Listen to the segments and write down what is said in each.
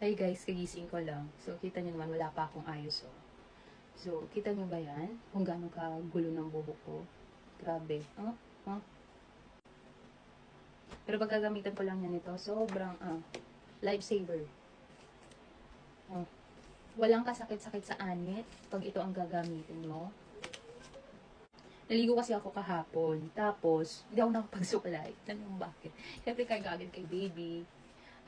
Hi guys, kagising ko lang. So, kita niyo naman, wala pa akong ayos oh. So, kita niyo ba yan? Kung gaano ka gulo ng buhok ko. Grabe. Oh, oh. Pero pag gagamitan ko lang yan ito, sobrang ah, lifesaver. Oh. Walang kasakit-sakit sa anit pag ito ang gagamitin mo. Naligo kasi ako kahapon. Tapos, hindi ako nakapagsuklay. Tanong bakit. Siyempre, kagagad kay baby.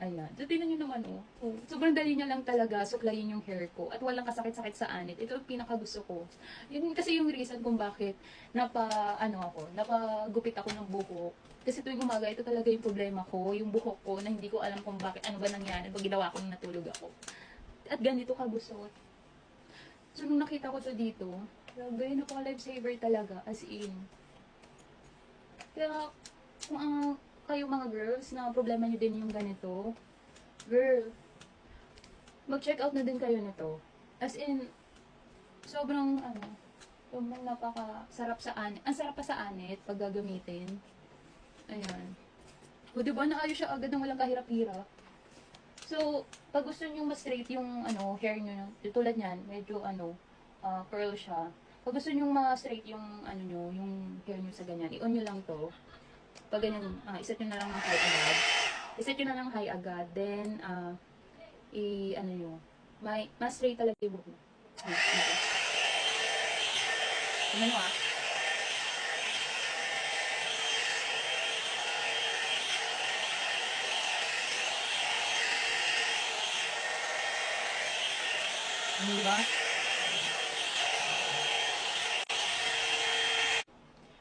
Ayan. So, tingnan nyo naman, oh. oh. Sobrang dali niya lang talaga suklayin yung hair ko. At walang kasakit-sakit sa anit. Ito yung pinakagusto ko. Yun kasi yung reason kung bakit napa, ano ako, napagupit ako ng buhok. Kasi tuwing umaga, ito talaga yung problema ko. Yung buhok ko na hindi ko alam kung bakit, ano ba nangyari pag ginawa ko natulog ako. At ganito ka gusto. So, nung nakita ko to dito, grabe, napaka-lifesaver talaga. As in. Kaya, kung ang kayo mga girls na problema nyo din yung ganito, girl, mag-check out na din kayo nito. As in, sobrang, ano, sobrang napaka sarap sa anit. Ang sarap pa sa anit pag gagamitin. Ayan. O, diba, naayos siya agad ng walang kahirap-hirap. So, pag gusto nyo ma-straight yung, ano, hair nyo, tulad niyan, medyo, ano, ah, curl siya. Pag gusto nyo ma-straight yung, ano nyo, yung hair nyo sa ganyan, i-on nyo lang to. Pag ganyan, ah, iset nyo na lang ng high agad. Iset nyo na lang high agad. Then, ah, i, ano nyo, may, mas straight talaga yung buhok mo. Ano nyo ah. Ano ba?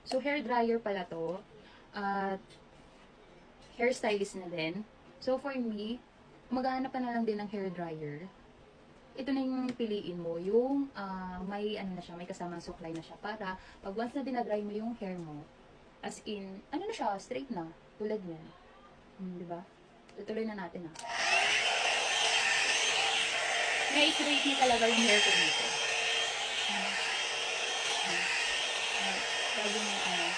So, hair dryer pala to. At, hairstylist na din. So, for me, maghahanap ka na lang din ng hair dryer. Ito na yung piliin mo, yung ah, may ano na siya, may kasamang suklay na siya para pag once na dinadry mo yung hair mo, as in, ano na siya, straight na, tulad niyan. Hmm, di ba? Tutuloy na natin ah. May straight niya talaga yung hair ko dito. Hmm. Hmm. Ah, Lagi mo ano.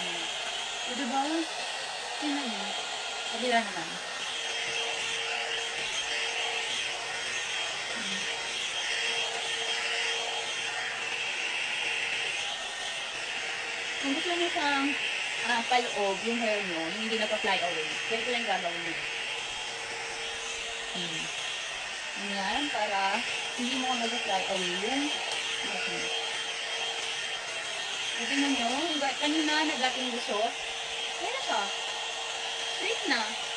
Hmm. So, diba? Tingnan niyo. Kabila naman. Kung gusto niyo siyang ah, paloob yung hair yung hindi na pa-fly away, ganito lang gagawin niyo. Hmm. Yan, para hindi mo mag-fly away yung. So, tingnan nyo, kanina nagating gusto, na.